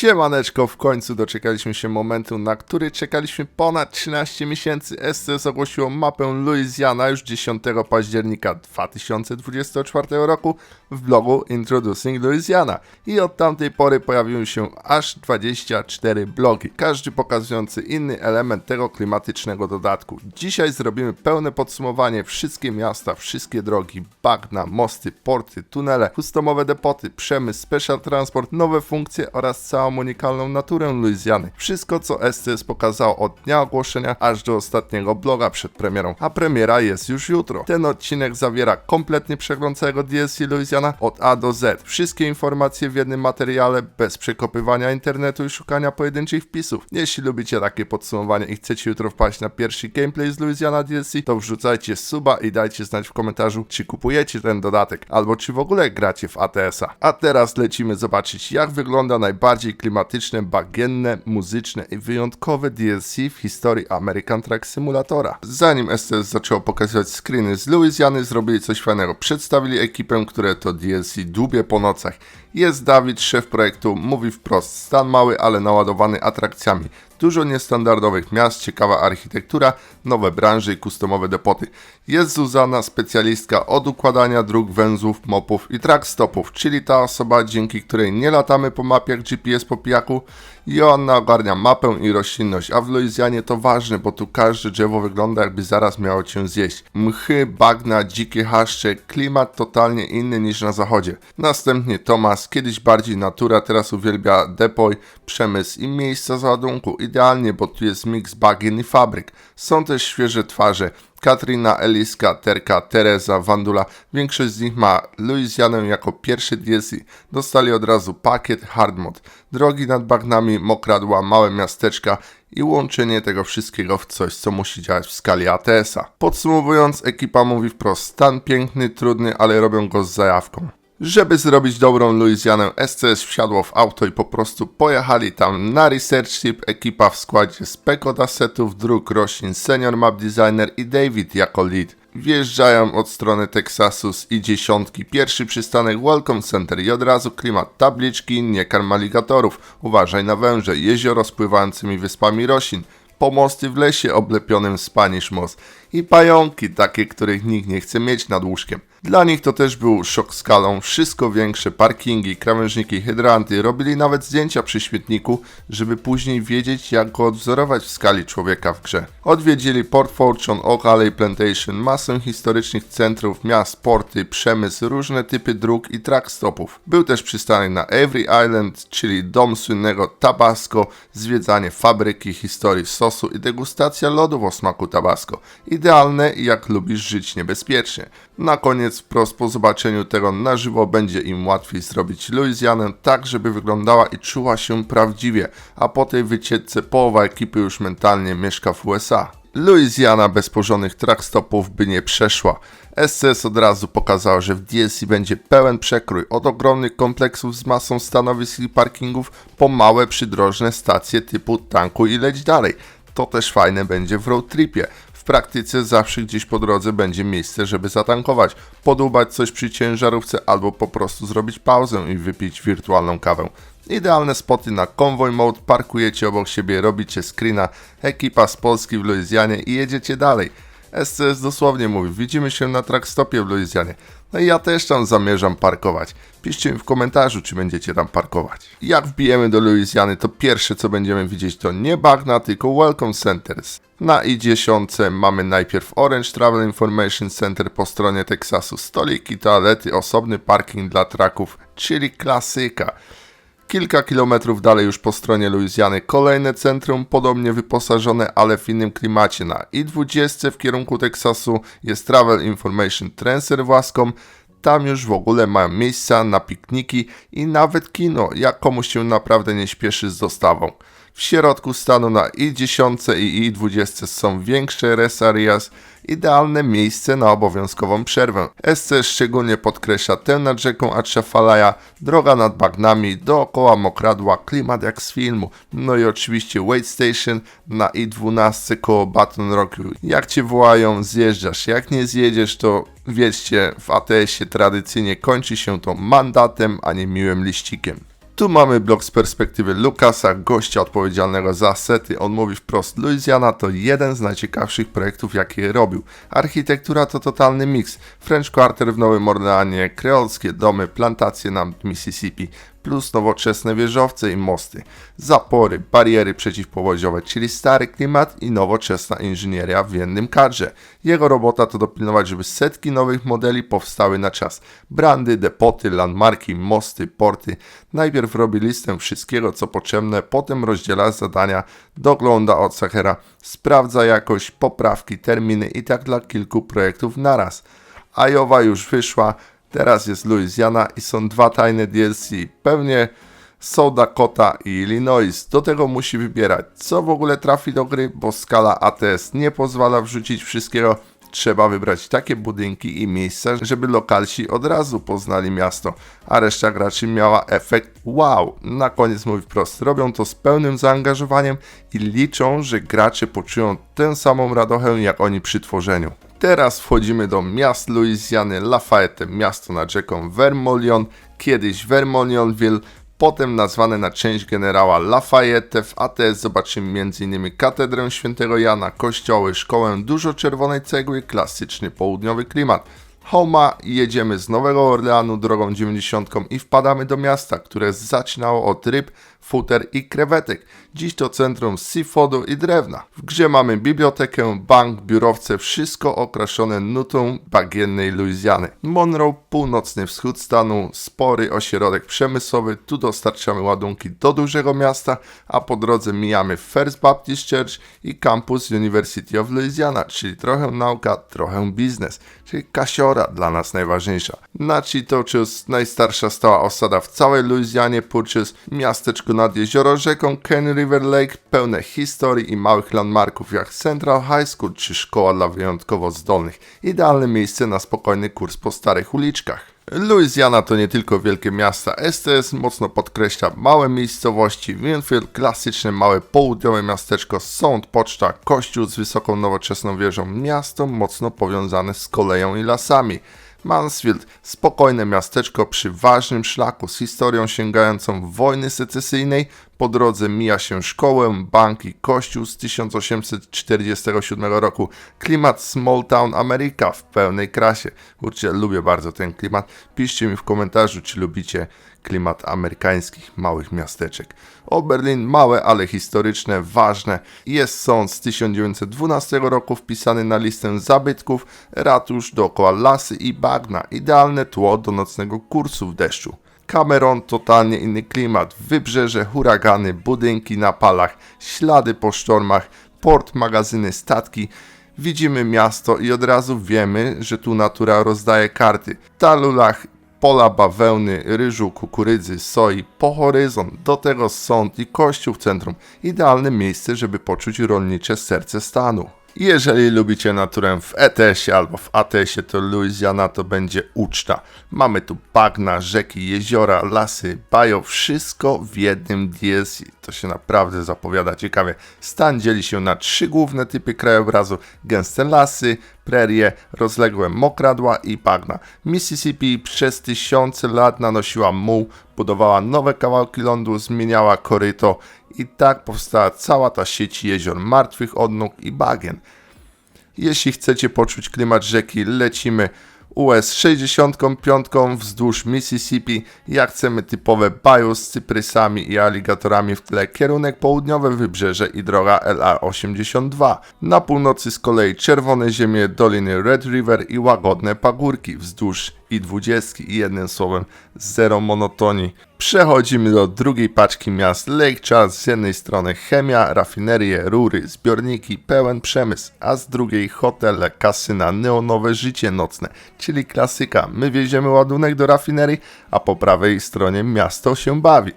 Siemaneczko, w końcu doczekaliśmy się momentu, na który czekaliśmy ponad 13 miesięcy. SCS ogłosiło mapę Louisiana już 10 października 2024 roku w blogu Introducing Louisiana. I od tamtej pory pojawiły się aż 24 blogi, każdy pokazujący inny element tego klimatycznego dodatku. Dzisiaj zrobimy pełne podsumowanie wszystkie miasta, wszystkie drogi, bagna, mosty, porty, tunele, customowe depoty, przemysł, special transport, nowe funkcje oraz całą unikalną naturę Luizjany. Wszystko co SCS pokazało od dnia ogłoszenia aż do ostatniego bloga przed premierą, a premiera jest już jutro. Ten odcinek zawiera kompletnie przegląd całego DLC Louisiana od A do Z. Wszystkie informacje w jednym materiale, bez przekopywania internetu i szukania pojedynczych wpisów. Jeśli lubicie takie podsumowanie i chcecie jutro wpaść na pierwszy gameplay z Louisiana DLC, to wrzucajcie suba i dajcie znać w komentarzu, czy kupujecie ten dodatek, albo czy w ogóle gracie w ATS-a. A teraz lecimy zobaczyć, jak wygląda najbardziej klimatyczne, bagienne, muzyczne i wyjątkowe DLC w historii American Truck Simulatora. Zanim STS zaczęło pokazywać screeny z Louisiany, zrobili coś fajnego. Przedstawili ekipę, które to DLC dłubie po nocach. Jest Dawid, szef projektu, mówi wprost, stan mały, ale naładowany atrakcjami. Dużo niestandardowych miast, ciekawa architektura, nowe branże i kustomowe depoty. Jest Zuzana, specjalistka od układania dróg, węzłów, mopów i track stopów, czyli ta osoba, dzięki której nie latamy po mapie jak GPS po pijaku. Joanna ogarnia mapę i roślinność, a w Luizjanie to ważne, bo tu każde drzewo wygląda jakby zaraz miało cię zjeść. Mchy, bagna, dzikie haszcze, klimat totalnie inny niż na zachodzie. Następnie Tomas, kiedyś bardziej natura, teraz uwielbia depoj, przemysł i miejsca załadunku. Idealnie, bo tu jest miks bagien i fabryk. Są też świeże twarze. Katrina, Eliska, Terka, Teresa, Wandula. Większość z nich ma Luizjanę jako pierwszy DLC. Dostali od razu pakiet hard mod. Drogi nad bagnami, mokradła, małe miasteczka i łączenie tego wszystkiego w coś, co musi działać w skali ATS-a. Podsumowując, ekipa mówi wprost, stan piękny, trudny, ale robią go z zajawką. Żeby zrobić dobrą Luizjanę, SCS wsiadło w auto i po prostu pojechali tam na Research Ship. Ekipa w składzie Speko Assetów, dróg roślin, Senior Map Designer i David jako lead. Wjeżdżają od strony Texasu z I-10, pierwszy przystanek Welcome Center i od razu klimat tabliczki, nie karm aligatorów, uważaj na węże, jezioro z pływającymi wyspami roślin, pomosty w lesie oblepionym Spanish Moss i pająki, takie, których nikt nie chce mieć nad łóżkiem. Dla nich to też był szok skalą, wszystko większe, parkingi, krawężniki, hydranty, robili nawet zdjęcia przy śmietniku, żeby później wiedzieć jak go odwzorować w skali człowieka w grze. Odwiedzili Port Fortune, Oak Alley Plantation, masę historycznych centrów, miast, porty, przemysł, różne typy dróg i track stopów. Był też przystanek na Every Island, czyli dom słynnego Tabasco, zwiedzanie fabryki, historii sosu i degustacja lodów o smaku Tabasco. Idealne jak lubisz żyć niebezpiecznie. Na koniec wprost po zobaczeniu tego na żywo będzie im łatwiej zrobić Luizjanę tak, żeby wyglądała i czuła się prawdziwie, a po tej wycieczce połowa ekipy już mentalnie mieszka w USA. Louisiana bez porządnych trackstopów by nie przeszła. SCS od razu pokazał, że w DLC będzie pełen przekrój od ogromnych kompleksów z masą stanowisk i parkingów po małe przydrożne stacje typu tanku i leć dalej. To też fajne będzie w road tripie. Praktyce zawsze gdzieś po drodze będzie miejsce, żeby zatankować, podłubać coś przy ciężarówce albo po prostu zrobić pauzę i wypić wirtualną kawę. Idealne spoty na konwoj mode, parkujecie obok siebie, robicie screena, ekipa z Polski w Luizjanie i jedziecie dalej. SCS dosłownie mówi, widzimy się na trackstopie w Luizjanie. No i ja też tam zamierzam parkować. Piszcie mi w komentarzu, czy będziecie tam parkować. Jak wbijemy do Luizjany, to pierwsze co będziemy widzieć to nie bagna, tylko Welcome Centers. Na I-10 mamy najpierw Orange Travel Information Center po stronie Teksasu, stoliki, toalety, osobny parking dla traków, czyli klasyka. Kilka kilometrów dalej już po stronie Luizjany kolejne centrum, podobnie wyposażone, ale w innym klimacie. Na I-20 w kierunku Teksasu jest Travel Information Transfer Waskom. Tam już w ogóle mają miejsca na pikniki i nawet kino, jak komuś się naprawdę nie śpieszy z dostawą. W środku stanu na I-10 i I-20 są większe rest areas, idealne miejsce na obowiązkową przerwę. SC szczególnie podkreśla tę nad rzeką Atchafalaya, droga nad bagnami, dookoła mokradła, klimat jak z filmu. No i oczywiście Wait Station na I-12 koło Baton Rouge. Jak cię wołają, zjeżdżasz. Jak nie zjedziesz, to wiedzcie, w ATS-ie tradycyjnie kończy się to mandatem, a nie miłym liścikiem. Tu mamy blok z perspektywy Lukasa, gościa odpowiedzialnego za sety. On mówi wprost, Louisiana to jeden z najciekawszych projektów, jakie robił. Architektura to totalny miks. French Quarter w Nowym Orleanie, kreolskie domy, plantacje na Mississippi, plus nowoczesne wieżowce i mosty, zapory, bariery przeciwpowodziowe, czyli stary klimat i nowoczesna inżynieria w jednym kadrze. Jego robota to dopilnować, żeby setki nowych modeli powstały na czas. Brandy, depoty, landmarki, mosty, porty. Najpierw robi listę wszystkiego, co potrzebne, potem rozdziela zadania, dogląda od Sachera, sprawdza jakość, poprawki, terminy i tak dla kilku projektów naraz. Iowa już wyszła, teraz jest Louisiana i są dwa tajne DLC. Pewnie są Dakota i Illinois. Do tego musi wybierać, co w ogóle trafi do gry, bo skala ATS nie pozwala wrzucić wszystkiego. Trzeba wybrać takie budynki i miejsca, żeby lokalsi od razu poznali miasto, a reszta graczy miała efekt wow. Na koniec mówi wprost, robią to z pełnym zaangażowaniem i liczą, że gracze poczują tę samą radochę jak oni przy tworzeniu. Teraz wchodzimy do miast Luizjany, Lafayette, miasto nad rzeką Vermolion, kiedyś Vermonionville, potem nazwane na część generała Lafayette. W ATS zobaczymy m.in. katedrę świętego Jana, kościoły, szkołę, dużo czerwonej cegły, klasyczny południowy klimat. Homa jedziemy z Nowego Orleanu drogą 90 i wpadamy do miasta, które zaczynało od ryb, futer i krewetek. Dziś to centrum seafoodu i drewna. W grze mamy bibliotekę, bank, biurowce, wszystko okraszone nutą bagiennej Luizjany. Monroe, północny wschód stanu, spory ośrodek przemysłowy, tu dostarczamy ładunki do dużego miasta, a po drodze mijamy First Baptist Church i campus University of Louisiana, czyli trochę nauka, trochę biznes, czyli kasiora dla nas najważniejsza. Nachitoches, najstarsza stała osada w całej Luizjanie, Purchase, miasteczko nad jezioro rzeką Ken River Lake, pełne historii i małych landmarków jak Central High School czy szkoła dla wyjątkowo zdolnych. Idealne miejsce na spokojny kurs po starych uliczkach. Louisiana to nie tylko wielkie miasta. STS mocno podkreśla małe miejscowości. Winfield, klasyczne małe południowe miasteczko, sąd, poczta, kościół z wysoką nowoczesną wieżą. Miasto mocno powiązane z koleją i lasami. Mansfield, spokojne miasteczko przy ważnym szlaku z historią sięgającą wojny secesyjnej. Po drodze mija się szkołę, bank i kościół z 1847 roku. Klimat Small Town America w pełnej krasie. Kurczę, lubię bardzo ten klimat. Piszcie mi w komentarzu, czy lubicie klimat amerykańskich małych miasteczek. Oberlin małe, ale historyczne, ważne. Jest sąd z 1912 roku wpisany na listę zabytków, ratusz dookoła lasy i bagna. Idealne tło do nocnego kursu w deszczu. Cameron totalnie inny klimat, wybrzeże, huragany, budynki na palach, ślady po sztormach, port, magazyny, statki. Widzimy miasto i od razu wiemy, że tu natura rozdaje karty. Talulach, pola bawełny, ryżu, kukurydzy, soi, po horyzont, do tego sąd i kościół w centrum. Idealne miejsce, żeby poczuć rolnicze serce stanu. Jeżeli lubicie naturę w ETS-ie albo w ATS-ie, to Louisiana to będzie uczta. Mamy tu bagna, rzeki, jeziora, lasy, bajo, wszystko w jednym DLC. To się naprawdę zapowiada ciekawie. Stan dzieli się na trzy główne typy krajobrazu. Gęste lasy, prerie, rozległe mokradła i bagna. Mississippi przez tysiące lat nanosiła muł, budowała nowe kawałki lądu, zmieniała koryto i tak powstała cała ta sieć jezior martwych odnóg i bagien. Jeśli chcecie poczuć klimat rzeki, lecimy US 65 wzdłuż Mississippi. Jak chcemy typowe bayou z cyprysami i aligatorami w tle, kierunek południowe wybrzeże i droga LA82. Na północy z kolei czerwone ziemie, doliny Red River i łagodne pagórki wzdłuż i 20 i jednym słowem zero monotonii. Przechodzimy do drugiej paczki miast Lake Charles. Z jednej strony chemia, rafinerie, rury, zbiorniki, pełen przemysł, a z drugiej hotele, kasyna, neonowe życie nocne, czyli klasyka. My wieziemy ładunek do rafinerii, a po prawej stronie miasto się bawi.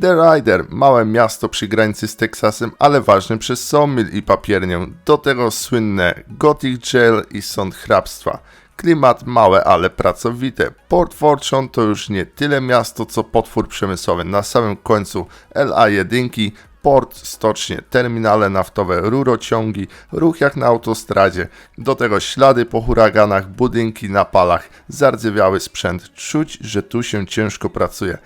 The Rider, małe miasto przy granicy z Teksasem, ale ważne przez sawmill i papiernię. Do tego słynne Gothic Jail i sąd hrabstwa. Klimat małe, ale pracowite. Port Fortune to już nie tyle miasto, co potwór przemysłowy. Na samym końcu LA1, port, stocznie, terminale naftowe, rurociągi, ruch jak na autostradzie. Do tego ślady po huraganach, budynki na palach, zardzewiały sprzęt. Czuć, że tu się ciężko pracuje.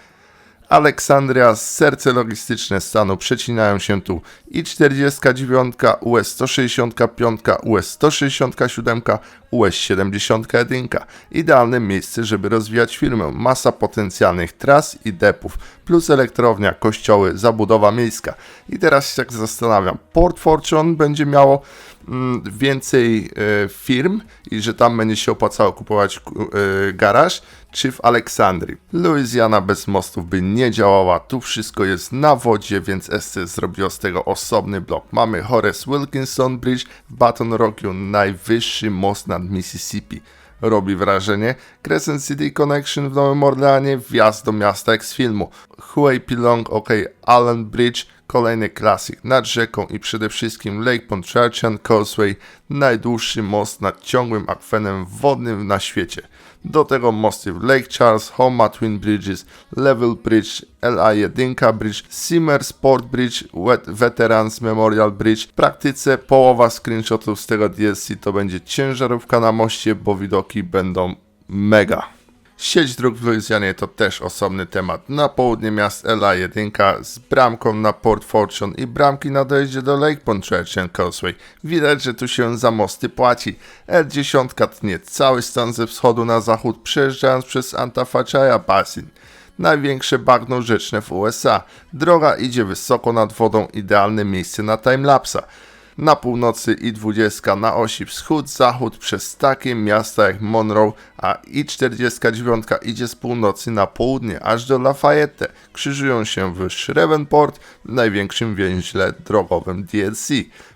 Aleksandria, serce logistyczne stanu przecinają się tu i 49, US 165, US 167, US 71. Idealne miejsce, żeby rozwijać firmę. Masa potencjalnych tras i depów, plus elektrownia, kościoły, zabudowa miejska. I teraz się tak zastanawiam, Port Fortune będzie miało mm, więcej e, firm i że tam będzie się opłacało kupować ku- e, garaż, czy w Aleksandrii. Louisiana bez mostów by nie działała, tu wszystko jest na wodzie, więc SC zrobiło z tego osobny blok. Mamy Horace Wilkinson Bridge w Baton Rouge, najwyższy most nad Mississippi. Robi wrażenie. Crescent City Connection w Nowym Orleanie, wjazd do miasta jak z filmu. Huey Pilong, OK, Allen Bridge, kolejny klasyk nad rzeką i przede wszystkim Lake Pontchartrain Causeway, najdłuższy most nad ciągłym akwenem wodnym na świecie. Do tego mosty w Lake Charles, Homa Twin Bridges, Level Bridge, LA1 Bridge, Simmer Sport Bridge, Wet Veterans Memorial Bridge. W praktyce połowa screenshotów z tego DLC to będzie ciężarówka na moście, bo widoki będą mega. Sieć dróg w Luizjanie to też osobny temat. Na południe miast LA1 z bramką na Port Fortune i bramki na dojeździe do Lake Pontchartrain Causeway. Widać, że tu się za mosty płaci. L10 tnie cały stan ze wschodu na zachód, przejeżdżając przez Antafagaya Basin. Największe bagno rzeczne w USA. Droga idzie wysoko nad wodą, idealne miejsce na timelapsa. Na północy i 20 na osi wschód-zachód przez takie miasta jak Monroe, a i 49 idzie z północy na południe aż do Lafayette. Krzyżują się w Shreveport, największym więźle drogowym DLC.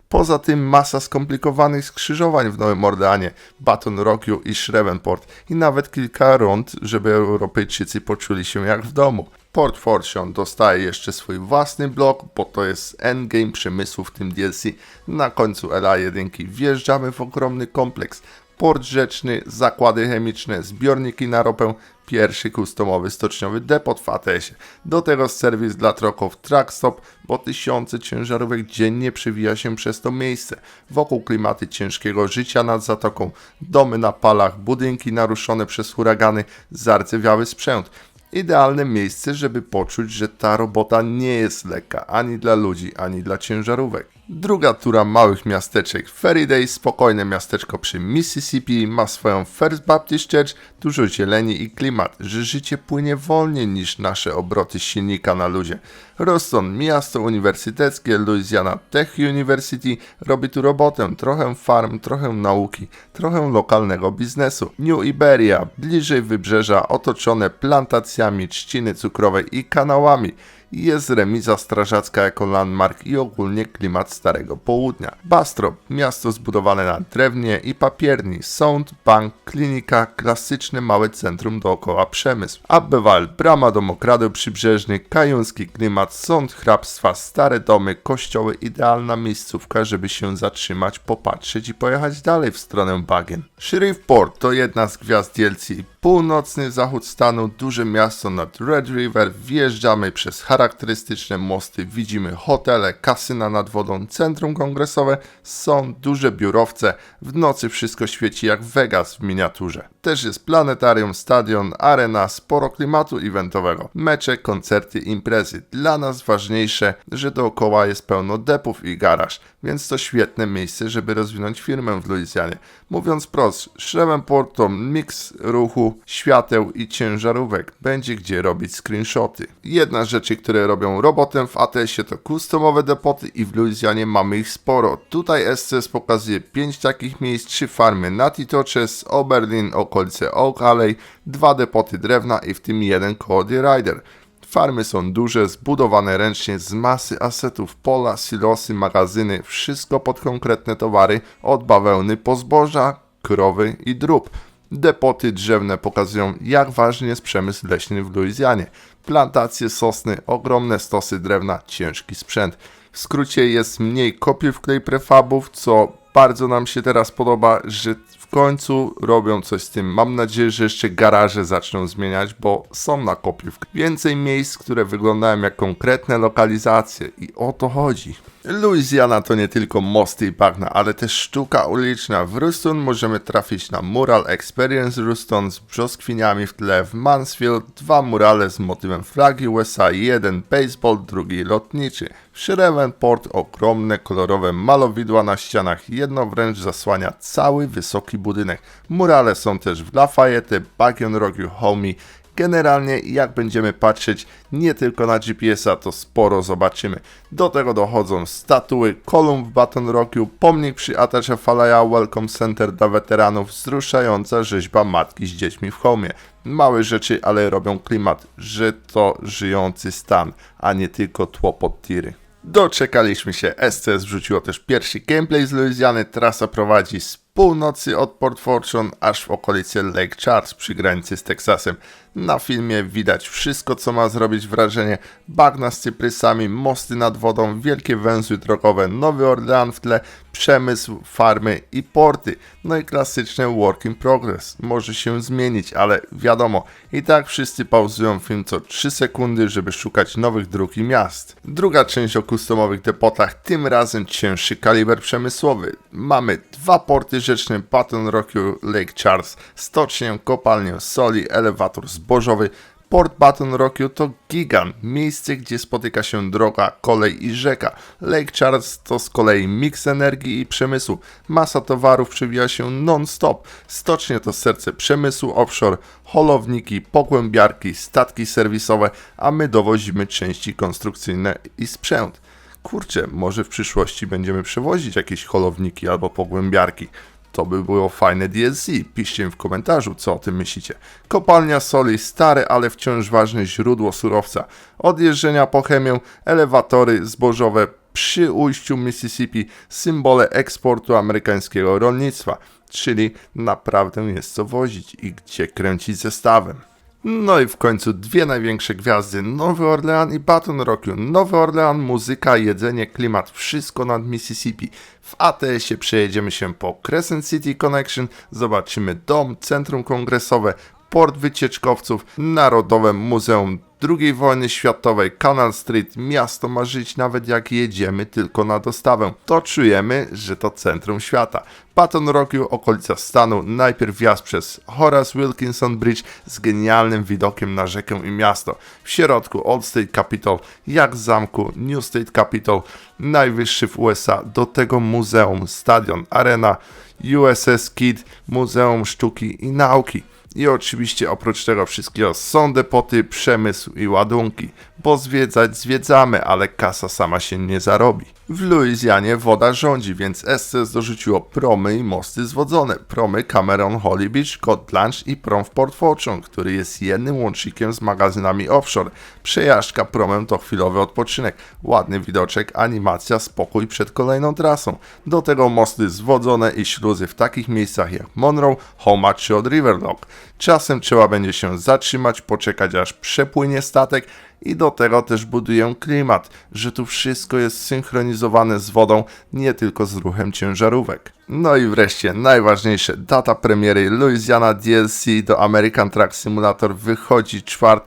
Poza tym masa skomplikowanych skrzyżowań w Nowym Orleanie, Baton Rouge i Shreveport i nawet kilka rund, żeby Europejczycy poczuli się jak w domu. Port Fortune dostaje jeszcze swój własny blok, bo to jest endgame przemysłu w tym DLC. Na końcu LA1 wjeżdżamy w ogromny kompleks. Port rzeczny, zakłady chemiczne, zbiorniki na ropę, pierwszy kustomowy stoczniowy depot w ATS-ie. Do tego serwis dla troków Trackstop, bo tysiące ciężarówek dziennie przewija się przez to miejsce. Wokół klimaty ciężkiego życia nad zatoką, domy na palach, budynki naruszone przez huragany, zardzewiały sprzęt. Idealne miejsce, żeby poczuć, że ta robota nie jest lekka ani dla ludzi, ani dla ciężarówek. Druga tura małych miasteczek. Faraday, spokojne miasteczko przy Mississippi, ma swoją First Baptist Church, dużo zieleni i klimat, że życie płynie wolniej niż nasze obroty silnika na ludzie. Roston, miasto uniwersyteckie, Louisiana Tech University, robi tu robotę, trochę farm, trochę nauki, trochę lokalnego biznesu. New Iberia, bliżej wybrzeża, otoczone plantacjami trzciny cukrowej i kanałami jest remiza strażacka jako landmark i ogólnie klimat Starego Południa. Bastrop, miasto zbudowane na drewnie i papierni, sąd, bank, klinika, klasyczne małe centrum dookoła przemysł. Abbewal, brama do mokradeł przybrzeżnych, kajuński klimat, sąd hrabstwa, stare domy, kościoły, idealna miejscówka, żeby się zatrzymać, popatrzeć i pojechać dalej w stronę bagien. Shreveport to jedna z gwiazd DLC. Północny zachód stanu, duże miasto nad Red River, wjeżdżamy przez charakterystyczne mosty, widzimy hotele, kasyna nad wodą, centrum kongresowe, są duże biurowce, w nocy wszystko świeci jak Vegas w miniaturze. Też jest planetarium, stadion, arena, sporo klimatu eventowego, mecze, koncerty, imprezy. Dla nas ważniejsze, że dookoła jest pełno depów i garaż, więc to świetne miejsce, żeby rozwinąć firmę w Luizjanie. Mówiąc prost, Shreveport to miks ruchu, świateł i ciężarówek. Będzie gdzie robić screenshoty. Jedna z rzeczy, które robią robotę w ATS-ie to customowe depoty i w Luizjanie mamy ich sporo. Tutaj SCS pokazuje 5 takich miejsc, 3 farmy Natitoches, Oberlin, okolice Oak Alley, dwa depoty drewna i w tym jeden The Rider. Farmy są duże, zbudowane ręcznie z masy asetów, pola, silosy, magazyny, wszystko pod konkretne towary, od bawełny po zboża, krowy i drób. Depoty drzewne pokazują, jak ważny jest przemysł leśny w Luizjanie. Plantacje sosny, ogromne stosy drewna, ciężki sprzęt. W skrócie jest mniej kopiów klej prefabów, co Bardzo nam się teraz podoba, że w końcu robią coś z tym. Mam nadzieję, że jeszcze garaże zaczną zmieniać, bo są na kopiówkę. Więcej miejsc, które wyglądają jak konkretne lokalizacje i o to chodzi. Louisiana to nie tylko mosty i bagna, ale też sztuka uliczna. W Ruston możemy trafić na mural Experience Ruston z brzoskwiniami w tle. W Mansfield dwa murale z motywem flagi USA, jeden baseball, drugi lotniczy. W Shreveport ogromne kolorowe malowidła na ścianach, jedno wręcz zasłania cały wysoki budynek. Murale są też w Lafayette, Bagion Rogu, Homey, Generalnie jak będziemy patrzeć nie tylko na GPS-a, to sporo zobaczymy. Do tego dochodzą statuły, kolumn w Baton Rouge, pomnik przy Atache Falaya Welcome Center dla weteranów, wzruszająca rzeźba matki z dziećmi w homie. Małe rzeczy, ale robią klimat, że to żyjący stan, a nie tylko tło pod tiry. Doczekaliśmy się, SCS wrzuciło też pierwszy gameplay z Louisiany, trasa prowadzi z północy od Port Fortune aż w okolice Lake Charles przy granicy z Teksasem. Na filmie widać wszystko, co ma zrobić wrażenie. Bagna z cyprysami, mosty nad wodą, wielkie węzły drogowe, Nowy Orlean w tle, przemysł, farmy i porty. No i klasyczne work in progress. Może się zmienić, ale wiadomo, i tak wszyscy pauzują film co 3 sekundy, żeby szukać nowych dróg i miast. Druga część o customowych depotach, tym razem cięższy kaliber przemysłowy. Mamy dwa porty rzeczne, Baton Rouge, Lake Charles, stocznię, kopalnię soli, elewator zbożowy. Port Baton Rouge to gigant, miejsce gdzie spotyka się droga, kolej i rzeka. Lake Charles to z kolei miks energii i przemysłu. Masa towarów przewija się non-stop. Stocznie to serce przemysłu offshore, holowniki, pogłębiarki, statki serwisowe, a my dowozimy części konstrukcyjne i sprzęt. Kurczę, może w przyszłości będziemy przewozić jakieś holowniki albo pogłębiarki. To by było fajne DLC. Piszcie mi w komentarzu, co o tym myślicie. Kopalnia soli, stare, ale wciąż ważne źródło surowca. Od jeżdżenia po chemię, elewatory zbożowe przy ujściu Mississippi, symbole eksportu amerykańskiego rolnictwa. Czyli naprawdę jest co wozić i gdzie kręcić zestawem. No i w końcu dwie największe gwiazdy, Nowy Orlean i Baton Rouge. Nowy Orlean, muzyka, jedzenie, klimat, wszystko nad Mississippi. W ATS-ie przejedziemy się po Crescent City Connection, zobaczymy dom, centrum kongresowe, port wycieczkowców, Narodowe Muzeum II wojny światowej, Canal Street, miasto ma żyć nawet jak jedziemy tylko na dostawę. To czujemy, że to centrum świata. Baton Rouge, okolica stanu, najpierw wjazd przez Horace Wilkinson Bridge z genialnym widokiem na rzekę i miasto. W środku Old State Capitol, jak z zamku New State Capitol, najwyższy w USA, do tego muzeum, stadion, arena, USS Kid, Muzeum Sztuki i Nauki. I oczywiście oprócz tego wszystkiego są depoty, przemysł i ładunki, bo zwiedzać zwiedzamy, ale kasa sama się nie zarobi. W Luizjanie woda rządzi, więc SCS dorzuciło promy i mosty zwodzone. Promy Cameron Holly Beach, Cod Blanche i prom w Port Fortune, który jest jednym łącznikiem z magazynami offshore. Przejażdżka promem to chwilowy odpoczynek, ładny widoczek, animacja, spokój przed kolejną trasą. Do tego mosty zwodzone i śluzy w takich miejscach jak Monroe, Homa czy od Riverlock. Czasem trzeba będzie się zatrzymać, poczekać aż przepłynie statek i do tego też budują klimat, że tu wszystko jest synchronizowane z wodą, nie tylko z ruchem ciężarówek. No i wreszcie najważniejsze, data premiery Louisiana DLC do American Truck Simulator wychodzi 4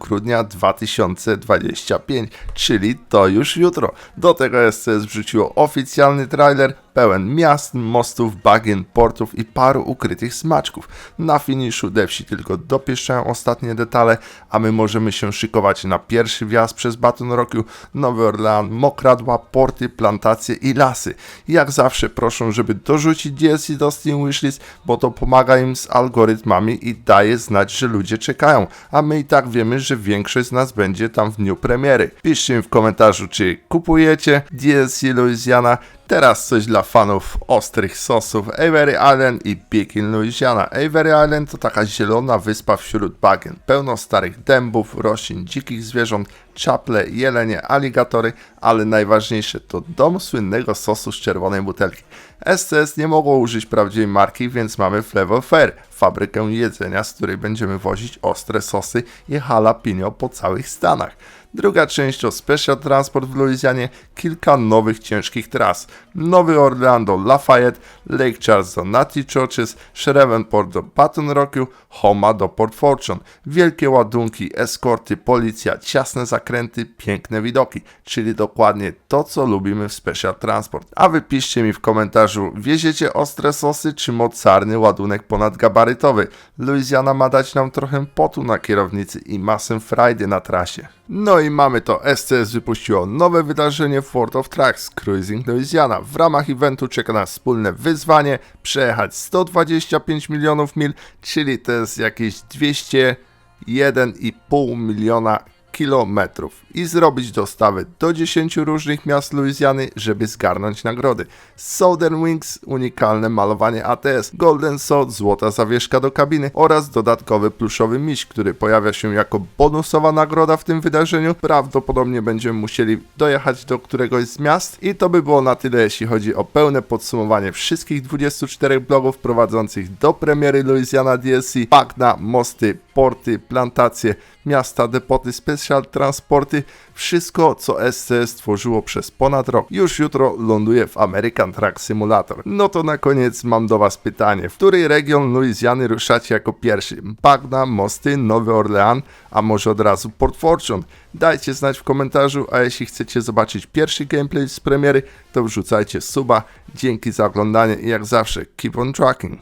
grudnia 2025, czyli to już jutro. Do tego SCS wrzuciło oficjalny trailer pełen miast, mostów, bagien, portów i paru ukrytych smaczków. Na finiszu devsi tylko dopieszczają ostatnie detale, a my możemy się szykować na pierwszy wjazd przez Baton Rouge, Nowy Orlean, mokradła, porty, plantacje i lasy. Jak zawsze proszę, żeby dorzucić DLC do Steam Wishlist, bo to pomaga im z algorytmami i daje znać, że ludzie czekają, a my i tak wiemy, że większość z nas będzie tam w dniu premiery. Piszcie mi w komentarzu, czy kupujecie DLC Louisiana, Teraz coś dla fanów ostrych sosów Avery Island i Pekin, Louisiana. Avery Island to taka zielona wyspa wśród bagien, pełno starych dębów, roślin, dzikich zwierząt, czaple, jelenie, aligatory, ale najważniejsze to dom słynnego sosu z czerwonej butelki. SCS nie mogło użyć prawdziwej marki, więc mamy Flavor Fair, fabrykę jedzenia, z której będziemy wozić ostre sosy i jalapeno po całych Stanach. Druga część to Special Transport w Luizjanie, kilka nowych ciężkich tras. Nowy Orleans do Lafayette, Lake Charles do Natty Churches, Shreveport do Baton Rouge, Homa do Port Fortune. Wielkie ładunki, eskorty, policja, ciasne zakręty, piękne widoki, czyli dokładnie to, co lubimy w Special Transport. A wy piszcie mi w komentarzu, wieziecie ostre sosy czy mocarny ładunek ponadgabarytowy? Louisiana ma dać nam trochę potu na kierownicy i masę frajdy na trasie. No i mamy to. SCS wypuściło nowe wydarzenie Fort of Trucks Cruising Louisiana. W ramach eventu czeka nas wspólne wyzwanie przejechać 125 milionów mil, czyli to jest jakieś 201,5 miliona kilometrów i zrobić dostawy do 10 różnych miast Luizjany, żeby zgarnąć nagrody. Southern Wings, unikalne malowanie ATS, Golden Sod, złota zawieszka do kabiny oraz dodatkowy pluszowy miś, który pojawia się jako bonusowa nagroda w tym wydarzeniu. Prawdopodobnie będziemy musieli dojechać do któregoś z miast i to by było na tyle, jeśli chodzi o pełne podsumowanie wszystkich 24 blogów prowadzących do premiery Louisiana DLC, bagna, mosty, porty, plantacje, miasta, depoty, special transporty, wszystko co SCS tworzyło przez ponad rok. Już jutro ląduje w American Truck Simulator. No to na koniec mam do Was pytanie. W który region Luizjany ruszacie jako pierwszy? Bagna, mosty, Nowy Orlean, a może od razu Port Fortune? Dajcie znać w komentarzu, a jeśli chcecie zobaczyć pierwszy gameplay z premiery, to wrzucajcie suba. Dzięki za oglądanie i jak zawsze keep on trucking.